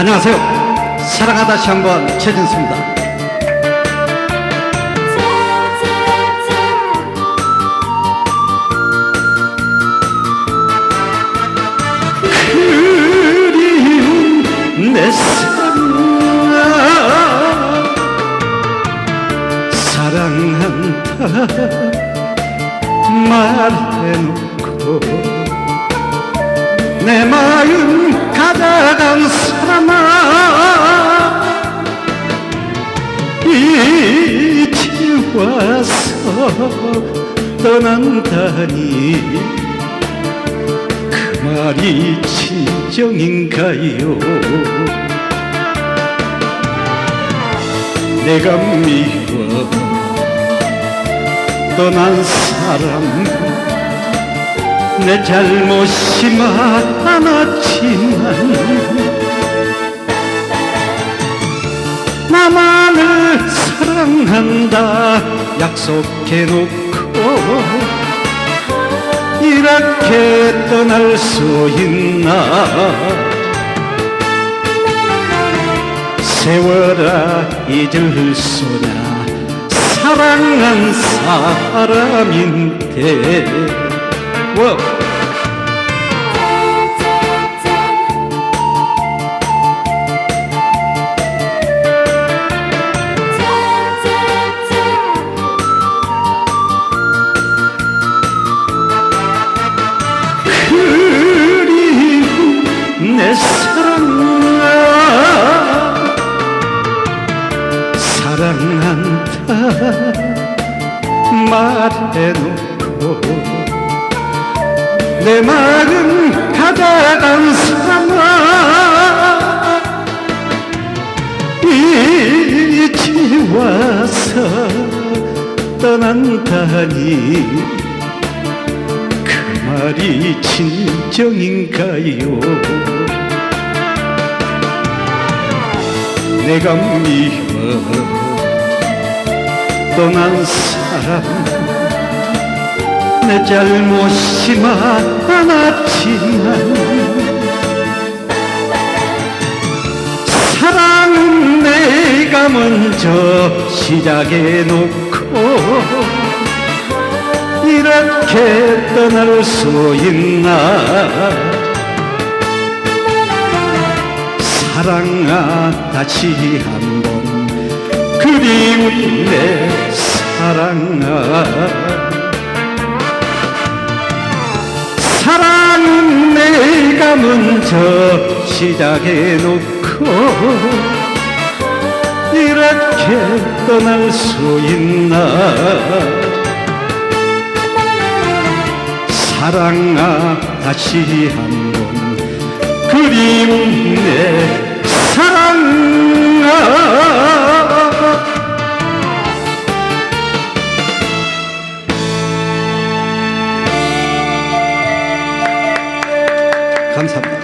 안녕하세요. 사랑하다 시 한번 최진수입니다. 내 사랑아 사랑한다 말해놓고 내 마음 가다간 사람아. 이제 와서 떠난다니 그 말이 진정인가요? 내가 미워 떠난 사람 내 잘못이 많았지만 나만을 사랑한다 약속해놓고 이렇게 떠날 수 있나? 세월아 잊을 수나 사랑한 사람인데 워. 그리운 내 사랑아 사랑한다 말해놓고 내 마음 가다간 사람아 이제 와서 떠난다니 그 말이 진정인가요? 내가 미워 떠난 사람 내 잘못이 많았지만 사랑은 내가 먼저 시작해놓고 이렇게 떠날 수 있나? 사랑아 다시 한번 그리운 내 사랑아 먼저 시작해 놓고 이렇게 떠날 수 있나? 사랑아 다시 한번 그리운 내 사랑아 감사합니다.